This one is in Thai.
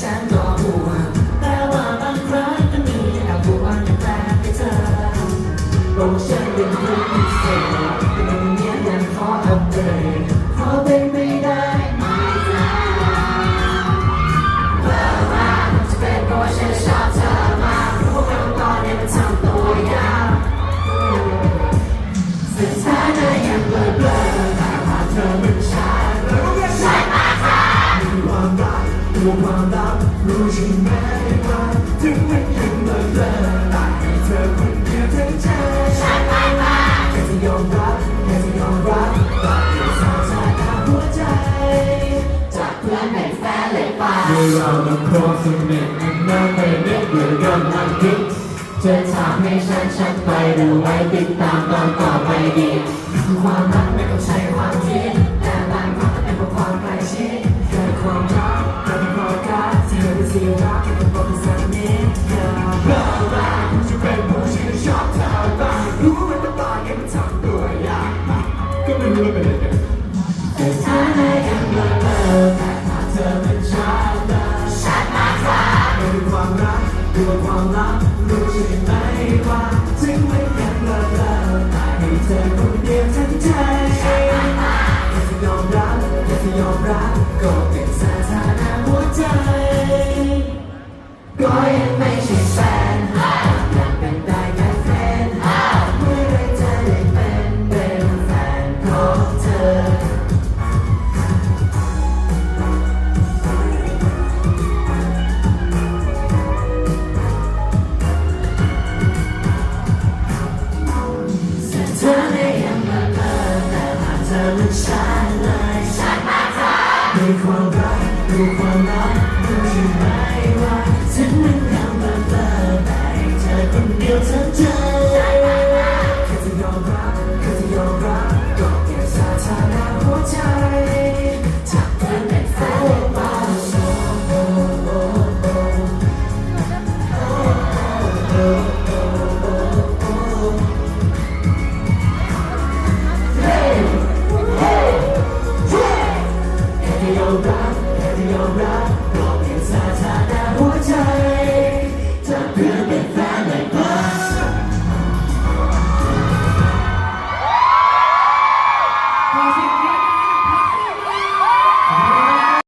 ไหนไอ้ฉันก็ห่วงแต่ว่าบางครั้งก็มีแอบห่วงแต่ให้เธอบอกฉันเป็นคนพิเศษแต่ตรงนี้ยังขออัปเดตขอเป็นไม่ได้ไหมจ๊ะเบอร์ว่าจะเป็นเพราะฉันชอบเธอมากเพราะว่าตอนนี้มันทำตัวยากสถานะยังเบลอเบลอแต่ภาเธอมันชัดมีความรั ใช่ไหมว่าถึงมันยังเบลอเลอแต่ให้เธอคนเดียวทั้งใจฉันไม่มาแค่จะยอมรับแค่จะยอมรับรักที่สาวชาตาหัวใจ จากเพื่อนเป็นแฟนเลยไปเมื่อเรามันคงสนิทมันน่าไปเด็กเหมือนกันมันคิดเธอถามให้ฉันฉันไปดูไว้ติดตามตอนต่อไปดีความรักไม่ต้องใช้ความคิด ก็ไม่รู้ว่าเป็นอะไรกันแต่ถ้าในยังเบลอเลอแต่ถ้าเธอเป็นชายเลยฉันมาครับเป็นความรักดูความรักรู้ใช่ไหมว่าถึงมันยังเบลอเบลอแต่ให้เธอคนเดียวทั้งใจแค่จะยอมรับแค่จะยอมรับก็เป็น ดูความรักดูความรักดูใช่ไหมว่าฉันมันยังมาเลิกแต่ให้เธอคนเดียวเธอเจอ